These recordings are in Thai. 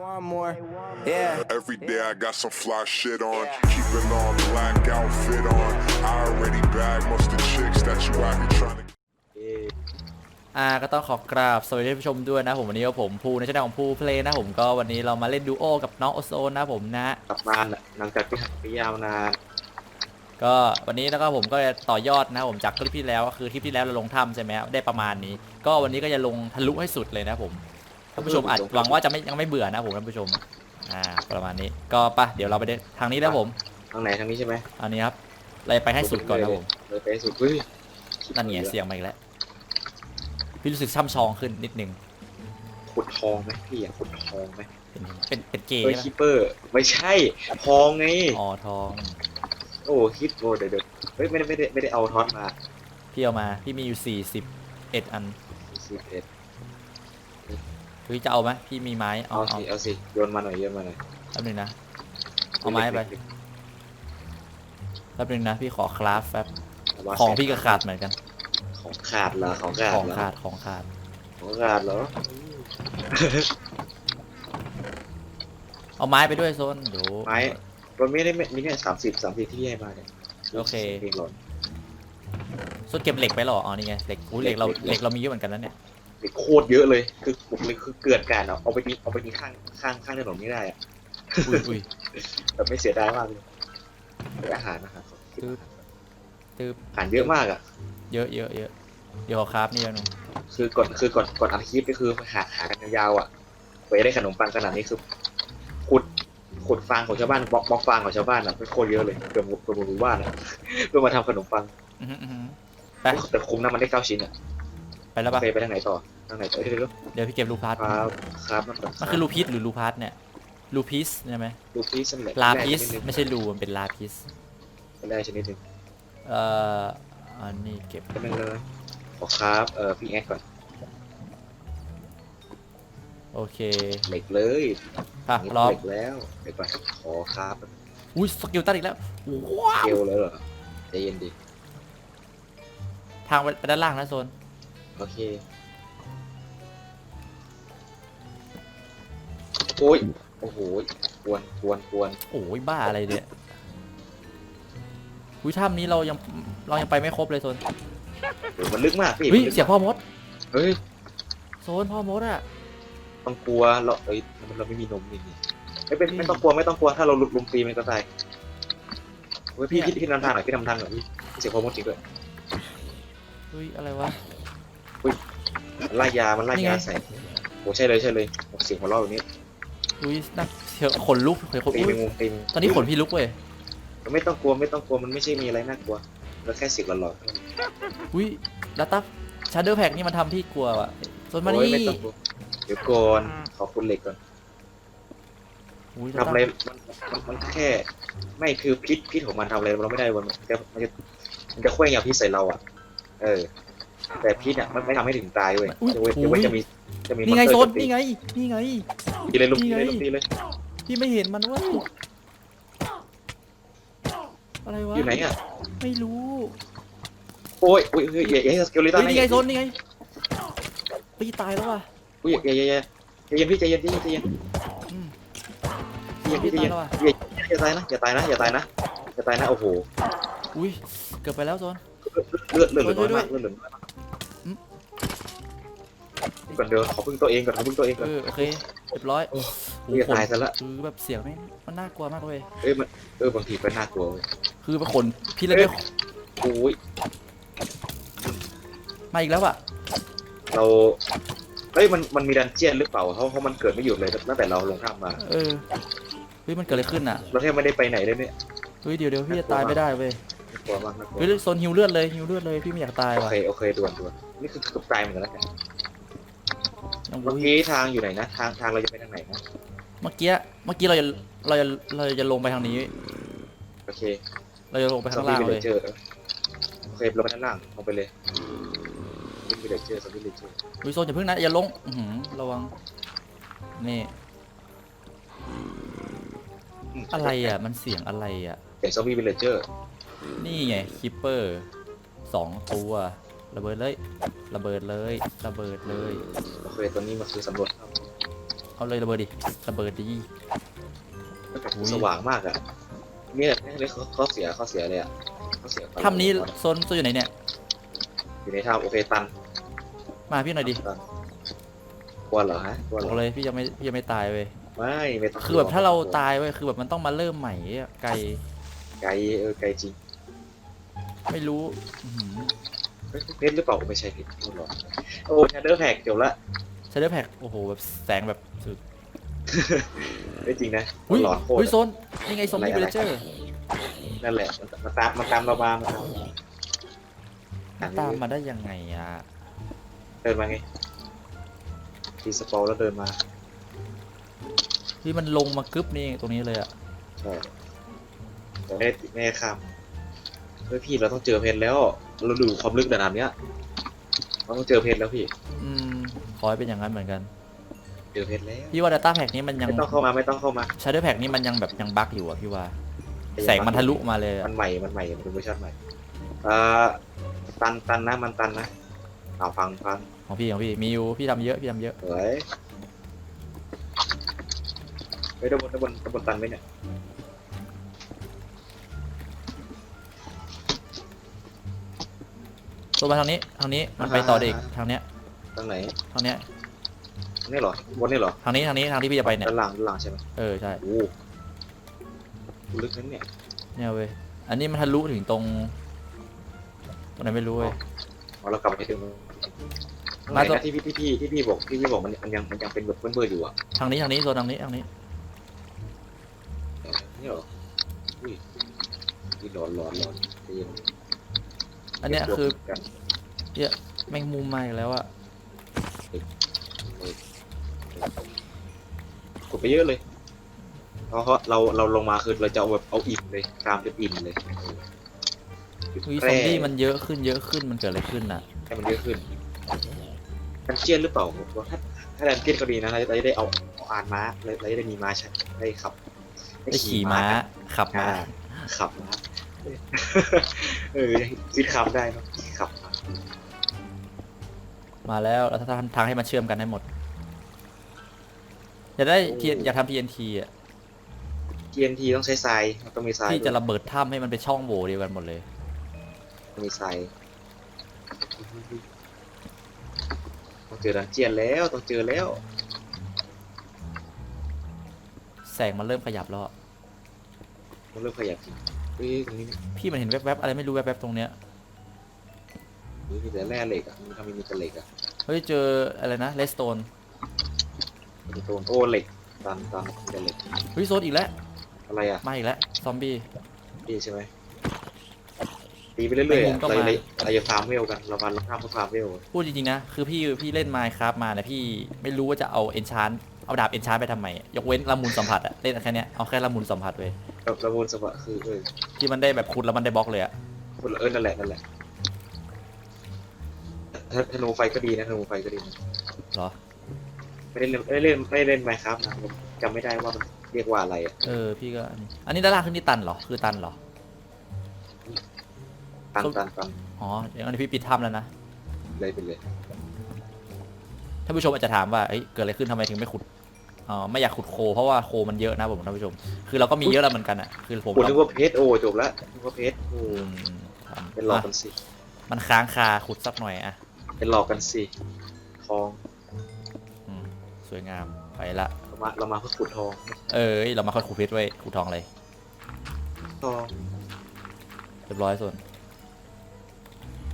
One more. Yeah. Every day I got some fly shit on. Keeping on black outfit on. I already bagged most of the chicks that you out here trying to. อ่าก็ต้องขอกราบสวัสดีท่านผู้ชมด้วยนะผมวันนี้ก็ผมภูในช่องของภูเพลย์นะผมก็วันนี้เรามาเล่นดูโอกับน้องโอโซนนะผมนะกลับมาหลังจากที่หายไปยาวนานก็วันนี้แล้วก็ผมก็จะต่อยอดนะผมจากคลิปที่แล้วก็คือคลิปที่แล้วเราลงถ้ำใช่ไหมครับได้ประมาณนี้ ก็วันนี้ก็จะลงทะลุให้สุดเลยนะผม ท่านผู้ชมอาจหวังว่าจะไม่ยังไม่เบื่อนะผมท่านผู้ชมอ่าประมาณนี้ก็ไปะเดี๋ยวเราไปเดินทางนี้แล้วผมทางไหนทางนี้ใช่ไหมอันนี้ครับเราจะไปให้สุดก่อนนะผมเลยไปให้สุดเฮ้ยนั่นไงเสียงมาอีกแล้วพี่รู้สึกช่ำชองขึ้นนิดนึงขุดทองไหมพี่อยากขุดทองไหมเป็นเป็นเป็นเกย์เฮ้ยใช่คิไหมปเปอร์ไม่ใช่ทองไงอ๋อทอง โอ้คิดโอ้เดี๋ยวเดี๋ยวเฮ้ยไม่ได้ไม่ได้ไม่ได้เอาท็อตมาพี่เอามาพี่มีอยู่สี่สิบเอ็ดอันสิบเอ็ด เฮ้ยจะเอาไหมพี่มีไม้เอาเอาเอาสิเอาสิโยนมาหน่อยโยนมาหน่อยแป๊บนึงนะ เอาไม้ไปแป๊บนึงนะพี่ขอคราฟแป๊บเอามาของพี่ก็ขาดเหมือนกันของขาดเหรอของขาดของเหรอขาดของขาดของขาดเหรอเอาไม้ไปด้วยโซนเดี๋ยว ไม้มันไม่ได้มีแค่สามสิบสามสิบที่ให้มาเนี่ยโอเคเพลงหล่น โซนเก็บเหล็กไปเหรออ๋อนี่ไงเหล็กอุ้ยเหล็กเราเหล็กเรามีเยอะเหมือนกันนะเนี่ย เด็กโคตรเยอะเลย คือผมเลยคือเกิดการเอาเอาไปทิ้งเอาไปทิ้งข้างข้างข้างถนนไม่ได้อะอุ้ยอุ้ยแบบไม่เสียดายมากเลยเป็นอาหารนะครับตึ๊บตืบอาหารเยอะมากอะ เยอะเยอะเยอะเดี๋ยวขอคราฟนี่กันหนึ่งคือก่อนคือก่อนก่อนอัดคลิปก็คือหาหากันยาวๆอะไปได้ขนมปังขนาดนี้คือขุดขุดฟางของชาวบ้านบล็อกบล็อกฟางของชาวบ้านอะเป็นโคตรเยอะเลยเกือบหมดเกือบหมดหมู่บ้านอะเพื่อมาทำขนมปังอื้อหืออื้อหือไปแต่คุ้มนะมันได้เก้าชิ้นอะไป แล้วโอปะเคไปทางไหนต่อทางไหนต่อเดี๋ยวเดี๋ยวเดี๋ยวพี่เก็บลูพาร์ตครับครับมันมันคือลูพิสหรือลูพาร์ตเนี่ยลูพิสใช่ไหมดูพีสำเร็จลาพิสไม่ใช่ลูมันเป็นลาพิสได้ชนิดหนึ่งเอ่ออันนี้เก็บก็ไม่เลยขอครับเอ่อพี่แอดก่อนโอเคเหล็กเลยอะนี่รอเหล็กแล้วเดี๋ยวก่อนขอครับอุ้ยสกิลตันอีกแล้วว้าวเกลเลยเหรอใจเย็นดิทางไปด้านล่างนะโซน โอเคโอ้ยโอ้โหกวนกวนกวนโอ้ยบ้าอะไรเนี่ยอุ้ยถ้ำนี้เรายังเรายังไปไม่ครบเลยโซนเดี๋ยวมันลึกมากพี่เฮ้ยมันลึกเสียงพ่อมดเฮ้ยโซนพ่อมดอะ ต้องกลัวเราเอ้ยมันเราไม่มีนมนี่นี่ไม่เป็นไม่ต้องกลัวไม่ต้องกลัวถ้าเราลุลุมตีมันก็ตายเฮ้ยพี่พี่พี่นำทางหน่อยพี่นำทางหน่อยพี่เสียงพอมดจริงด้วยเฮ้ยอะไรวะ มันไล่ยา มันไล่นี่ไงยาใส่โอ้ใช่เลยใช่เลยเสียงหัวเราะแบบนี้อุ้ยน่าเสียงขนลุกเฮ้ยขนตีอุ้ไปยงูตีไปตอนนี้ขนพี่ลุกเว้ยไม่ต้องกลัวไม่ต้องกลัวมันไม่ใช่มีอะไรน่ากลัวแล้วแค่เสิงหลอดๆเท่านั้นอุ้ยดัตต้าชาร์เดอร์แพ็กนี่มันทำพี่กลัวว่ะโซนมาโอ้ยนี่ไม่ต้องกลัวเดี๋ยวก่อนขอคุณเหล็กก่อนอุ้ยทำอะไรมันมันมันแค่ ไม่คือพิษพิษของมันทำอะไรเราไม่ได้มันจะมันจะมันจะเคว้งยาพิษใส่เราอะ เออ แต่พิษอะมันไม่ทำให้ถึงตายเว้ยอุ้ยเดี๋ยวเว้ยเดี๋ยวเว้ยจะมีจะมีนี่ไงมโซอนสเตอร์นี่ไง นี่ไง ตีเลยลูกนี่ตีไงเลยลูกตีเลยพี่ไม่เห็นมันเว้ยอะไรวะอยู่ไหนอะ ไม่รู้โอ้ยอุ้ยเฮ้ยอย่าอย่าให้สเกลลิตัเฮ้นยนี่ไงโซนนี่ไงพี่ตายแล้วว่ะอุ้ยอย่าอย่าอย่าใจเย็นพี่ใจเย็นใจเย็นใจเย็นอืมใจเย็นพี่พี่ใจตายเย็นแล้วว่ะอย่าตายนะอย่าตายนะอย่าตายนะอย่าตายนะโอ้โหอุ้ยเกือบไปแล้วโซนเลือดเลือดเหลือน้อยช่วยด้วมายกเลือดเหลือน้อยมากอืม ก่อนเดี๋ยวขอพึ่งตัวเองก่อนขอพึ่งตัวเองก่อน เออโอเคเรียบร้อยโอ้โอ้เรียกขนตายซะละ คือแบบเสียงไม่งมันน่ากลัวมากเลย เอ้ยมันเออบางทีเป็นน่ากลัวเว้ยคือไปขนพี่เลยด้วยโอ้ยมาอีกแล้วอะ เราเฮ้ยมันมันมีดันเจียนหรือเปล่าเพราะเพราะมันเกิดไม่หยุดเลยตั้งแต่เราลงถ้ำมาเออ เฮ้ยมันเกิดอะไรขึ้นอะ เราแทบไม่ได้ไปไหนเลยเนี่ยเฮ้ยเดี๋ยวเดี๋ยวพี่จะตายไม่ได้เว้ย น่ากลัวมากน่ากลัวเฮ้ยโซนฮิวเลือดเลยฮิวเลือดเลยพี่ไม่อยากตายโอว่ะ เคโอเคด่วนด่วนนี่คือเกือบตายเหมือนกันแล้วเนี่ ยยังเมื่ออุ้ยกี้ทางอยู่ไหนนะ ทางทางเราจะไปทางไหนนะ เมื่อกี้เมื่อกี้เราจะเราจะเราจะลงไปทางนี้ โอเคเราจะลงไปซอข้ามงบี้ล่างวิลเลเลยจเจอร์โอเคเราไปด้านล่างลงไปเลยซอมบี้วิลเลจเจอร์ซอมบี้วิลเลจเจอร์อุ้ยโซนอย่าเพิ่งนะอย่าลงอื้อหือระวัง นี่อะไรอะ มันเสียงอะไรอะ เสียงซอมบี้วิลเลจเจอร์นี่ไงคิปเปอร์สองตัว ระเบิดเลย ระเบิดเลย ระเบิดเลย โอเคตอนนี้มันคือสำรวจถ้เอาเลยระเบิดดิ ระเบิดดิอุ้ยสว่างมากอะนี่แหละนี่เขาเขาเสียเขาเสียเลยอะเขาเสียความถ้ำนี้โซนโซนอยู่ไหนเนี่ย อยู่ในถ้ำโอเคตันมาพี่หน่อยดิตันกลัวเหรอฮะกลัวเหรบออกเลยพี่ยังไม่พี่ยังไม่ตายเว้ย ไม่ไม่ต้องคือแบบถ้าเราตายเว้ยคือแบบมันต้องมาเริ่มใหม่อะไกลไกลเออไกลจริงไม่รู้อื้อหือ เฮ้ยเพชรหรือเปล่าไม่ใช่เพชรพูดหรอโอ้ชาเดอร์แพ็กจบละเซเดอร์แพ็กโอ้โหแบบแสงแบบสุดไม่จริงนะอุ้ยหลอนโคตอุ้ยรโซนนี่ไงซอมบี้อะไรวิลอะไรเลเจอร์นั่นแหละมันมันตามมันตามเรามามันตามอ่านตามมาได้ยังไงอะเดินมาไงทีสปอลแล้วเดินมาพี่มันลงมากึ๊บนี่ตรงนี้เลยอะใช่แต่ไม่ได้ไม่ได้ข้ามเฮ้ยพี่เราต้องเจอเพชรแล้ว เราดูความลึกระดับเนี้ยเราต้องเจอเพชรแล้วพี่ อืมขอให้เป็นอย่างนั้นเหมือนกัน เจอเพชรแล้วพี่ว่า Data Pack นี้มันยัง ไม่ต้องเข้ามาไม่ต้องเข้ามา Shadow Pack นี้มันยังแบบยังบั๊กอยู่อะพี่ว่า แสงมันทะลุมาเลยอะมันใหม่ มันใหม่มันเป็นเวอร์ชันใหม่เอ่อตันตันนะมันตันนะเอาฟังฟังของพี่ของพี่มีอยู่พี่ทำเยอะพี่ทำเยอะ เฮ้ยเฮ้ยด้านบนด้านบนด้านบนตันไหมเนี่ย ตัวมาทางนี้ทางนี้มันไปต่อเด็กทางเนี้ยทางไหนทางเนี้ยนี่เหรอบนนี่เหรอทางนี้ทางนี้ทางที่พี่จะไปเนี่ยด้านล่างด้านล่างใช่ไหมเออใช่โอ้ลึกนั้นเนี่ยเนี่ยเว้ยอันนี้มันทะลุถึงตรงตรงไหนไม่รู้เว้ยเอาเรากลับไปถึงตรงไหนมาตรงนะที่พี่ที่พี่ที่พี่บอกที่พี่บอกมันมันยังมันยังเป็นแบบเบื่อๆอยู่อะทางนี้ทางนี้โซนทางนี้ทางนี้เออนี่เหรออุ้ยนี่ร้อนร้อนร้อนใจเย็น อันเนี้ยคือกันแมงมุมมาอีกแล้วอะกดไปเยอะเลยเพราะเราเราลงมาคือเราจะเอาแบบเอาอิ่มเลยตามจนอิ่มเลยอุ้ยซอมบี้มันเยอะขึ้นเยอะขึ้นมันเกิดอะไรขึ้นน่ะให้มันเยอะขึ้นดันเจียนหรือเปล่าผมว่าถ้าถ้าดันเจียนก็ดีนะเราเราจะได้เอาเอาอ่านม้าเราเราจะได้มีม้าใช่ได้ขับได้ขี่ม้าขับม้าอ่าขับม้า เออคิดคำได้เนอะขับม้ามาแล้วแล้วถ้าทำทางให้มันเชื่อมกันให้หมด อยากได้ทีอยากทำ TNT อะ TNT ต้องใช้ทรายมันต้องมีทรายพี่จะด้วยระเบิดถ้ำให้มันเป็นช่องโหว่เดียวกันหมดเลย ต้องมีทรายต้องเจอดันเจียนแล้วต้องเจอแล้วแสงมันเริ่มขยับแล้วอะมันเริ่มขยับจริง เฮ้ยตรงนี้พี่มันเห็นแวบๆอะไรไม่รู้แวบๆตรงเนี้ย เฮ้ยมีแต่แร่เหล็กอะมีทำไมมีแต่เหล็กอะเฮ้ยเจออะไรนะเลสโตนมีโตนโอ้เหล็กตันตันมีแต่เหล็กเฮ้ยโซนอีกแล้ว อะไรอะมาอีกแล้วซอมบี้ ดีใช่ไหมตีไปเรื่อยๆแมงมุอะมก็เรามาจะเราจะฟาร์มเวลกันเรามาเราข้ามเพื่อฟาร์มเวลพูดจริงๆนะ คือพี่พี่เล่นไมค์ครับมาเนี่ยพี่ไม่รู้ว่าจะเอาเอนชานเอาดาบเอนชานไปทำไม ยกเว้นละมุนสัมผัสอะเล่นแค่เนี้ยเอาแค่ละมุนสัมผัสเว้ย กับระมูลสวะคือเออที่มันได้แบบคุณแล้วมันได้บล็อกเลยอะคนละเออนั่นแหละนั่นแหละถ้าธนูไฟก็ดีนะธนูไฟก็ดีนะเหรอ ไม่ได้เล่นไม่ได้เล่นไม่ได้เล่นไมค์ครับนะผมจำไม่ได้ว่ามันเรียกว่าอะไรอะเออพี่ก็อันนี้อันนี้ด้านล่างขึ้นที่ตันเหรอคือตันเหรอตันส้มตันตันอ๋อเดี๋ยวอันนี้พี่ปิดถ้ำแล้วนะเลยไปเลยท่านผู้ชมอาจจะถามว่าเอ้ยเกิดอะไรขึ้นทำไมถึงไม่ขุด อ๋อไม่อยากขุดโค เพราะว่าโคมันเยอะนะผมท่านผู้ชม คือเราก็มีเยอะแล้วเหมือนกันอะคือผมกูนึกว่าเพชรโอ้จบแล้วนึกว่าเพชรโอ้อืมทำเป็นหลอกอะกันสิมันค้างคาขุดสักหน่อยอะเป็นหลอกกันสิทองอืมสวยงามไปละ เรามาเรามาเพื่อขุดทองเอ้ยเรามาค่อยขุดเพชรไว้ขุดทองเลยทองเรียบร้อยส่วน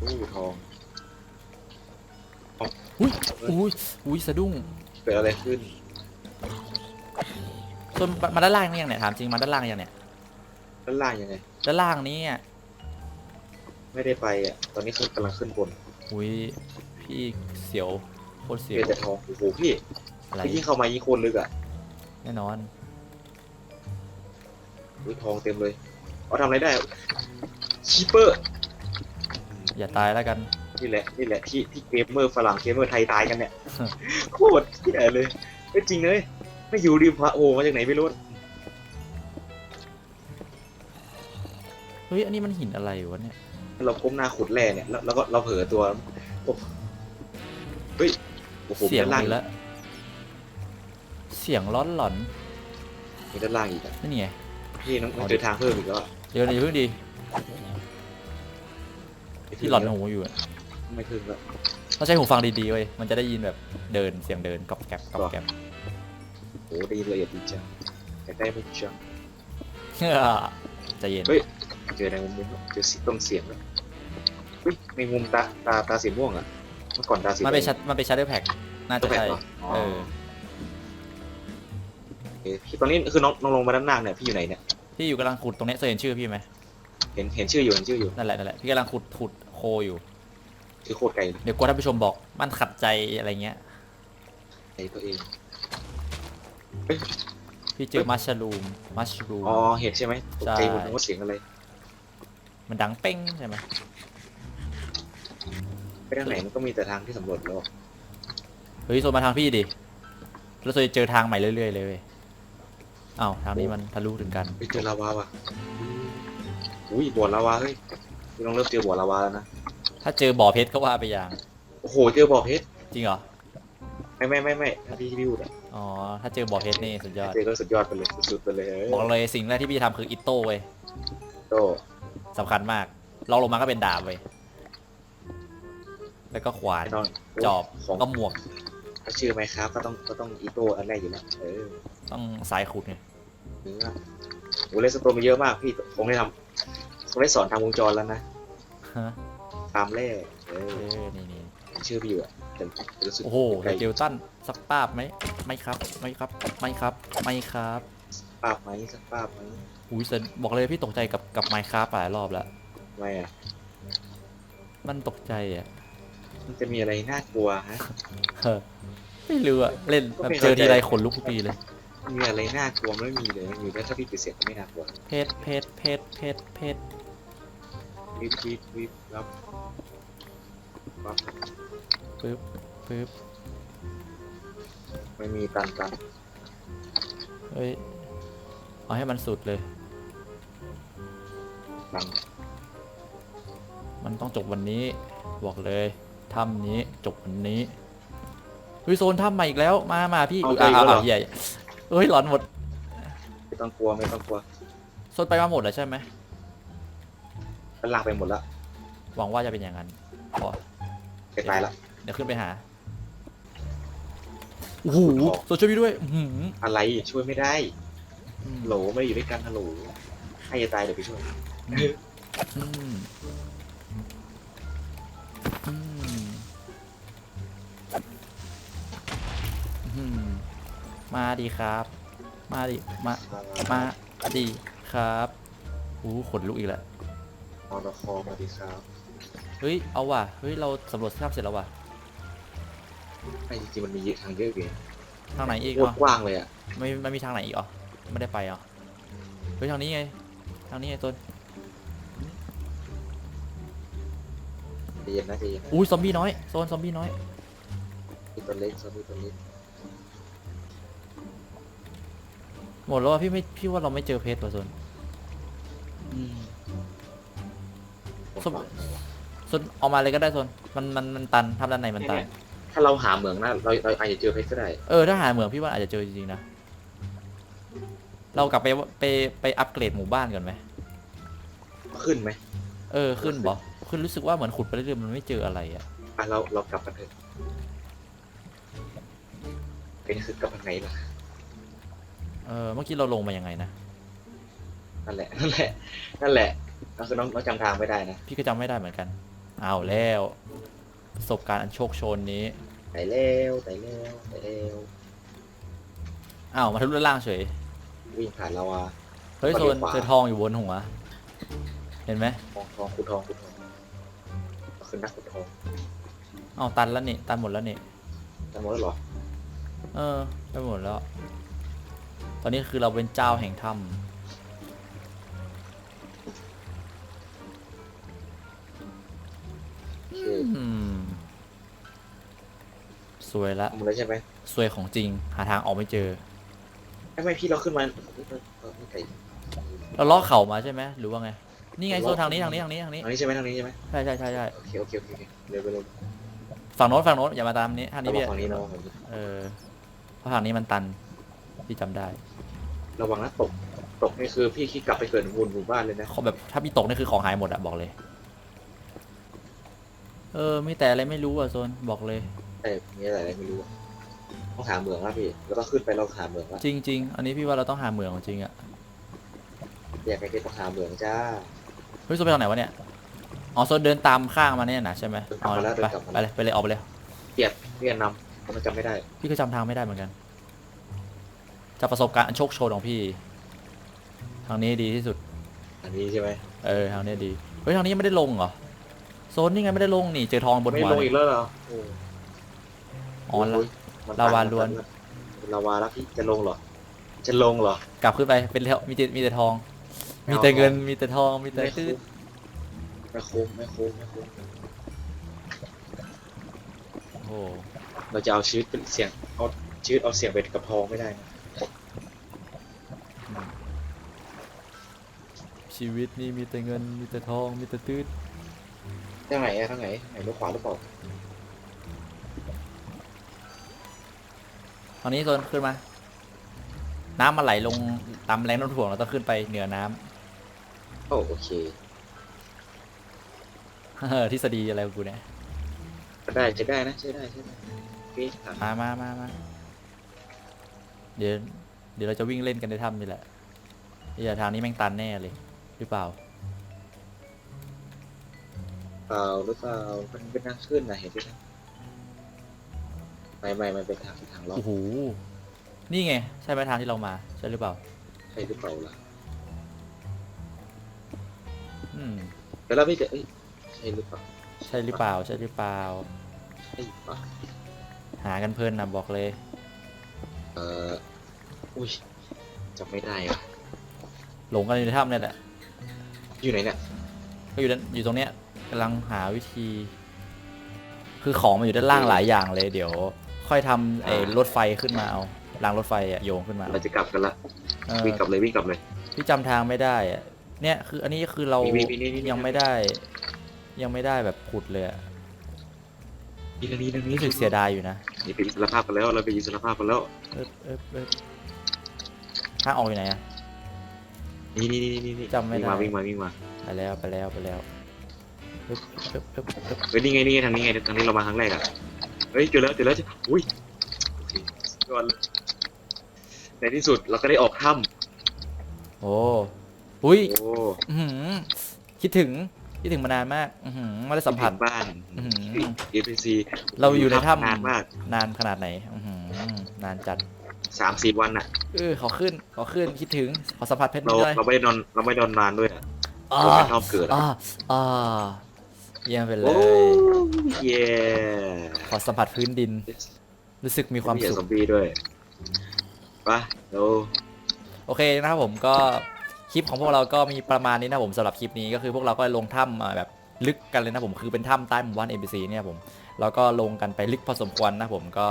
อู้ทองอุ้ยอุ้ยอุ้ยสะดุ้งเกิดอะไรขึ้น ส่วนมาด้านล่างยังเนี่ยถามจริงมาด้านล่างยังเนี่ยด้านล่างยังไง ด้านล่างนี้อะไม่ได้ไปอะ ตอนนี้ขึ้นกำลังขึ้นบนอุ้ยพี่เสียวโคตรเสียเจวอแต่ทองโอ้โหพี่อะไรยิ่งเข้ามายิ่งโคนลึกอะแน่นอนอุ้ยทองเต็มเลยเขาทำอะไรได้ชีเปอร์ อย่าตายแล้วกันนี่แหละนี่แหละที่ที่เกมเมอร์ฝรั่งเกมเมอร์ไทยตายกันเนี่ยโคตรที่ไหนเลยไม่จริงเลย ไม่อยู่ริมพระโอมาจากไหนไม่รู้ เฮ้ย อันนี้มันหินอะไรวะเนี่ย เราก้มหน้าขุดแร่เนี่ยแล้วแล้วก็เราเผลอตัวโอ้เฮ้ยโอ้โหเสียงด้านล่างอีกแล้วเเสียงร้อนหลอนมีด้านล่างอีกอะนี่ไง พี่น้องน้องเจอทางเพิ่มอีกแล้วอะเดี๋ยวนี้เพิ่งดี ที่หลอนหูอยู่อะไม่ถึงแล้ว ต้องใช้หูฟังดีๆเว้ย มันจะได้ยินแบบเดินเสียงเดินกรอบแกรบกรอบแกรบ โอ้ดีละเอียดดีจังแต่ได้ไม่จังใจเย็นเฮ้ยเจอในมุมมุมเจอสีต้นเสียงแล้วเฮ้ยในมุมตาตาตาสีม่วงอะเมื่อก่อนตาสีมันเป็นชัดมันเป็นชัดเดอร์แพ็กน่าต้จะนแผ่นใช่เหรออ๋อเออโอเคพี่ตอนนี้คือน้องน้องลงมาด้านล่างเนี่ยพี่อยู่ไหนเนี่ยพี่อยู่กำลังขุดตรงเนี้ยเคยเห็นชื่อพี่ไหมเห็นเห็นชื่ออยู่เห็นชื่ออยู่นั่นแหละนั่นแหละพี่กำลังขุดขุดโคอยู่ชื่อโคตรไกลเลยเดี๋ยวกลัวท่านผู้ชมบอกมันขัดใจอะไรเงี้ยไกลตัวเอง พี่เจอมัชลูม มัชลูม อ๋อเห็นใช่ไหมตกใจใช่หมดนึกว่าเสียงอะไรมันดังเป้งใช่ไหมไปทางไหนมันก็มีแต่ทางที่สำรวจแล้วเฮ้ยโซนมาทางพี่ดิ แล้วโซนจะเจอทางใหม่เรื่อยๆเลยเว้ยอ้าวทางนี้มันทะลุถึงกัน ไปเจอลาวาว่ะอุ้ยบ่อลาวาเฮ้ยพี่น้องเริ่มเจอบ่อลาวาแล้วนะ ถ้าเจอบ่อเพชรก็ว่าไปอย่าง โอ้โหเจอบ่อเพชร จริงเหรอ ไม่ไม่ไม่ไม่ถ้าพี่พี่พูดอะอ๋อ ถ้าเจอบ่อเพชรนี่สุดยอด เจอก็สุดยอดไปเลยสุดๆไปเลยเอ้ยบอกเลยสิ่งแรกที่พี่จะทำคืออิโต้เว้ยโตสำคัญมากลองลงมาก็เป็นดาบเว้ยแล้วก็ขวานไอ้น้องจอบของก็หมวก ถ้าชื่อไหมครับก็ต้องก็ต้องอีโต้อันแรกอยู่แล้วเออต้องสายขุดไงเนื้อโอ้เลสโตนมาเยอะมากพี่คงได้ทำคงได้สอนทางวงจรแล้วนะฮะตามแร่เอเอออนี่นี่ชื่อพี่อยู่อะ แต่รู้สึกโอ้โหไกลเกลตันสักป้าบไหมไม่ครับ ไม่ครับ ไม่ครับ ไม่ครับป้าบไหมสักป้าบไหมอุ้ยเซนบอกเลยพี่ตกใจกับกับไมค์ครับหลายรอบแล้วทำไมอะมันตกใจอะมันจะมีอะไรน่ากลัวฮะเฮ้อไม่รู้อะเล่นก็แบบไม่เจอเข้าใจทีไรขนลุกทุกทีเลยมันมีอะไรน่ากลัวไม่มีเลยไม่มีแล้วถ้าพี่ปิดเสียงก็ไม่น่ากลัวเพชรเพชรเพชรเพชรเพชรวิบวิบวิบรับรับ ปึ๊บปึ๊บไม่มีตันตันเฮ้ย เอาให้มันสุดเลย ตันมันต้องจบวันนี้ บอกเลยถ้ำนี้จบวันนี้เฮ้ยโซนถ้ำใหม่อีกแล้ว มามาพี่เอาอุ๊ยใจอีกอ่าแล้วเหรออ่าใหญ่เฮ้ยหลอนหมด ไม่ต้องกลัวไม่ต้องกลัวโซนไปมาหมดแล้วใช่ไหมมันลากไปหมดละหวังว่าจะเป็นอย่างนั้นพอไปตายละ เดี๋ยวขึ้นไปหาโอ้โหโซนช่วยพี่ด้วยอื้อหืออะไรช่วยไม่ได้อืมฮัลโหลไม่ได้อยู่ด้วยกันฮัลโหลให้จะตายเดี๋ยวไปช่วยอืมอืมอืมมาดีครับ มาดิมา มาดีครับอู้ขนลุกอีกแล้ว ออนคอมาดีครับ เฮ้ย เอาว่ะ เฮ้ย เราสำรวจถ้ำเสร็จแล้วว่ะ ไอ้จริงๆมันมีเยอะทางเยอะเกินทางไหนอีกโคตอะรกว้างเลยอะไม่ไม่มีทางไหนอีกเหรอไม่ได้ไปเหรอเฮ้ยทางนี้ไง ทางนี้ไงต้นใจเย็นนะใจเย็นนะอุ้ยซอมบี้น้อยโซนซอมบี้น้อย มีตัวเล็กซอมบี้ตัวเล็กหมดแล้วว่ะพี่ไม่พี่ว่าเราไม่เจอเพชรตัวโซนส้มโซนเอามาเลยก็ได้โซนมันมันมันตันทำด้านในมันตัน ถ้าเราหาเหมืองนะเราเราอาจจะเจอเพชรก็ได้ เออถ้าหาเหมืองพี่ว่าอาจจะเจอจริงๆนะ เรากลับไปไปไปอัปเกรดหมู่บ้านก่อนไหม ขึ้นไหมเออขึ้นบอขึ้นรู้สึกว่าเหมือนขุดไปเรื่อยๆมันไม่เจออะไรอะอะเราเรากลับกันเถอะเป็นคือกลับทางไหนล่ะเออเมื่อกี้เราลงมายังไงนะ นั่นแหละนั่นแหละนั่นแหละก็คือน้องน้องจำทางไม่ได้นะ พี่ก็จำไม่ได้เหมือนกัน เอาวแล้ว ประสบการณ์อันโชคโชนนี้ไต่แล้วไต่แล้วไต่แล้วอ้าวมาทะลุด้านล่างเฉยวิ่งผ่านลาวาเฮ้ยก็โซเลี้ยนวขวาเจอทองอยู่บนหัวเห็นไหมทองทองขุดทองขุดทองก็คือนักขุดทองอ้าวตันแล้วนี่ตันหมดแล้วนี่จำหมดแล้วเหรอเออไปหมดแล้ว ตอนนี้คือเราเป็นเจ้าแห่งถ้โอเคำอืมส วยละทำหมดแล้วใช่ไหมสวยของจริง หาทางออกไม่เจอ ไม่ไม่พี่เราขึ้นมาเออไม่ไกลเราเลาะเข่ามาใช่ไหมหรือว่าไง นี่ไงโซนทางนี้ทางนี้ทางนี้ทางนี้ ทางนี้ใช่ไหมทางนี้ใช่ไหมใช่ใช่ใช่ใช่โอเคโอเคโอเคโอเคเร็วไปเร็วฝั่งโน้นฝั่งโน้นอย่ามาตามนี้ทางเรานี้บอพี่กฝั่งนี้นะฝั่งนี้เออเพราะทางนี้มันตันพี่จำได้ระวังนะตกตกนี่คือพี่คิดกลับไปเกิดวนหมู่บ้านเลยนะเขาแบบถ้าพี่ตกนี่คือของหายหมดอะบอกเลย เออมีแต่อะไรไม่รู้อะโซนบอกเลย แต่มีอะไรไม่รู้อะต้องหาเหมืองแล้วพี่แล้วก็ขึ้นไปเราหาเหมืองแล้วจริงๆอันนี้พี่ว่าเราต้องหาเหมืองจริงอะอยากไปเป็นต้องหาเหมืองจ้า เฮ้ยโซนไปทางไหนวะเนี่ยอ๋อโซนเดินตามข้างมาเนี่ยนะใช่ไหมเดินกลัอ๋บอมาแล้วไปเดินกลับมา ไปเลยไปเลยออกไปเลยเกลียดเรียนนำเพราะมันจำไม่ได้พี่ก็จำทางไม่ได้เหมือนกันจากประสบการณ์อันโชคโชนของพี่ ทางนี้ดีที่สุด อันนี้ใช่ไหมเออทางนี้ดีเฮ้ยทางนี้ยังไม่ได้ลงเหรอโซนนี่ไงไม่ได้ลงนี่เจอทองบนไม่หัวลงอีกแล้วเหรอโอ้ อ๋อละโยมันลาวาล้วนเป็นลาวาแล้วพี่จะลงเหรอ จะลงเหรอ กลับขึ้นไปเป็นเทมีแต่มีแต่ทองไม่มีเอาแต่เงินมีแต่ทองมีแต่ไม่ตื้คุ้อมไม่คุ้มไม่คุ้มไม่คุ้มโอ้โหเราจะเอาชีวิตเป็นเสี่ยงเอาชีวิตเอาเสี่ยงไปกับทองไม่ได้นะชีวิตนี่มีแต่เงินมีแต่ทองมีแต่ตื้อทางไหนอะทางไหนทางไหนรถขวาหรือเปล่า ทางนี้โซนขึ้นมา น้ำมันไหลลงตามแรงโน้มถ่วงเราต้องขึ้นไปเหนือน้ำโอ้โอเคเออทฤษฎีอะไรของกูเนี่ยก็ได้จะได้นะใช่ได้ใช่ได้พี่ถามมามามามาเดี๋ยว เดี๋ยวเราจะวิ่งเล่นกันในถ้ำนี่แหละเดี๋ยวทางนี้แม่งตันแน่เลย หรือเปล่า เปล่าหรือเปล่ามันเป็นทางขึ้นนะเห็นไหมนะ ไม่ไม่ไม่เป็นทางทางลอดโอ้โห นี่ไง ใช่ไหมทางที่เรามา ใช่หรือเปล่า ใช่หรือเปล่าล่ะอืมแล้วเราไม่จะเอ้ยใช่หรือเปล่าใช่หรือเปล่า ใช่หรือเปล่า ใช่ปะหากันเพลินนะบอกเลย เอออุ้ยจำไม่ได้อะหลงกันอยู่ในถ้ำเนี่ยแหละ อยู่ไหนเนี่ยก็อยู่ด้านอยู่ตรงเนี้ยกำลังหาวิธี คือของมันอยู่ด้านล่างหลายอย่างเลย เดี๋ยว ค่อยทำไอ้รถไฟขึ้นมาเอารางรถไฟอะโยงขึ้นมาเราจะกลับกันละเออวิ่งกลับเลยวิ่งกลับเลย พี่จำทางไม่ได้อะเนี่ยคืออันนี้คือเรามีมีมีนี่นี่ยังไม่ได้ ยังไม่ได้แบบขุดเลยอะนี่นะนี่นะนี่รู้สึกเสียดายอยู่นะ นี่ไปยิงสารภาพกันแล้วเราไปยิงสารภาพกันแล้วเอิบเอิบเอิบทางออกอยู่ไหนอะ นี่นี่นี่นี่นี่จำไม่ได้ วิ่งมาวิ่งมาวิ่งมาไปแล้วไปแล้วไปแล้วเอิบเอิบเอิบเอิบเฮ้ยนี่ไงนี่ไงทางนี้ไงทางนี้เรามาครั้งแรกอะเฮ้ยเจอแล้วเจอแล้วเจออุ้ยโอเคสุดยอดเลยในที่สุดเราก็ได้ออกถ้โอ้อุ้ยำโอ้อื้อหือคิดถึงคิดถึงมานานมากอือหือไม่ได้สัมผัสถึงบ้านอื้อหือ เอฟซีเราอยู่ในถ้ำนานมากนานขนาดไหนอือหือนานจัดสามสี่วันอะ เออขอขึ้นขอขึ้นคิดถึงขอสัมผัสเพชรเรานิดหน่อยเราไม่ได้นอนเราไม่ได้นอนนานด้วยอะอ่าเราไม่ชอบเกิดอะ อ่าอ่า เยี่ยมไปเลโอ้ย เย่ขอสัมผัสพื้นดิน รู้สึกมีความไอยกสุข ซอมบี้ด้วยไปเดี๋ยวโอเคนะครับผมก็คลิปของพวกเราก็มีประมาณนี้นะผมสำหรับคลิปนี้ก็คือพวกเราก็ลงถ้ำมาแบบลึกกันเลยนะผมคือเป็นถ้ำใต้หมู่บ้าน NPC เนี่ยผมแล้วก็ลงกันไปลึกพอสมควรนะผมก็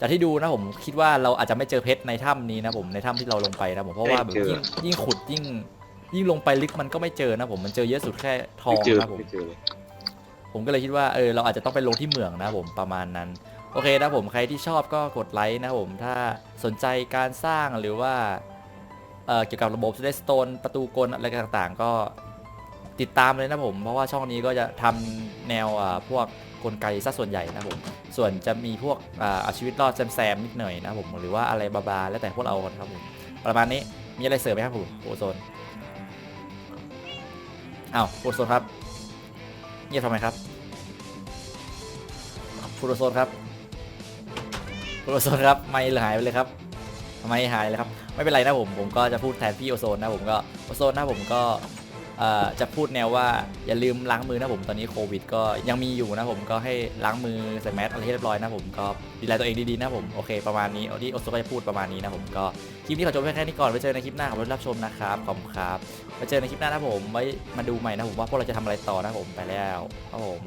จากที่ดูนะผมคิดว่าเราอาจจะไม่เจอเพชรในถ้ำนี้นะผมในถ้ำที่เราลงไปนะผมเพราะว่าแบบยิ่งยิ่งขุดยิ่งยิ่งลงไปลึกมันก็ไม่เจอนะผมมันเจอเยอะสุดแค่ทอไม่งเจอนะผม ไม่เจอเลย ผมก็เลยคิดว่าเออเราอาจจะต้องไปลงที่เหมืองนะผมประมาณนั้น โอเคนะผมใครที่ชอบก็กดไลค์นะผมถ้าสนใจการสร้างหรือว่าเเกี่ยวกับระบบ s สโตนประตูกลอะไรต่างๆ ก็ติดตามเลยนะผม เพราะว่าช่องนี้ก็จะทำแนวพวกกลไกซะส่วนใหญ่นะผม ส่วนจะมีพวกอาเอาชีวิตรอดแซมๆนิดหน่อยนะผมหรือว่าอะไรบาๆแล้วแต่พวกเราครับผมประมาณนี้มีอะไรเสริมไหมครับผมโอโซนอ้าวโอโซนครับเงียบทำไมครับ คุโอโซนครับคุโอโซนครับไม่หายไปเลยครับทำไมหายเลยครับ ไม่เป็นไรนะผมผมก็จะพูดแทนพี่โอโซนนะผมก็โอโซนนะผมก็จะพูดแนวว่าอย่าลืมล้างมือนะผมตอนนี้โควิด ก็ยังมีอยู่นะผมก็ให้ล้างมือใส่แมสอะไรให้เรียบร้อยนะผมก็ดูแลตัวเองดีๆนะผมโอเคประมาณนี้ที่โอโซนก็จะพูดประมาณนี้นะผมก็คลิปนี้ขอจบแค่นี้ก่อนไว้เจอในคลิปหน้าขอบคุณรับชมนะครับขอบคุณครับไว้เจอในคลิปหน้านะผมไว้มาดูใหม่นะผมว่าพวกเราจะทำอะไรต่อนะผมไปแล้วครับผม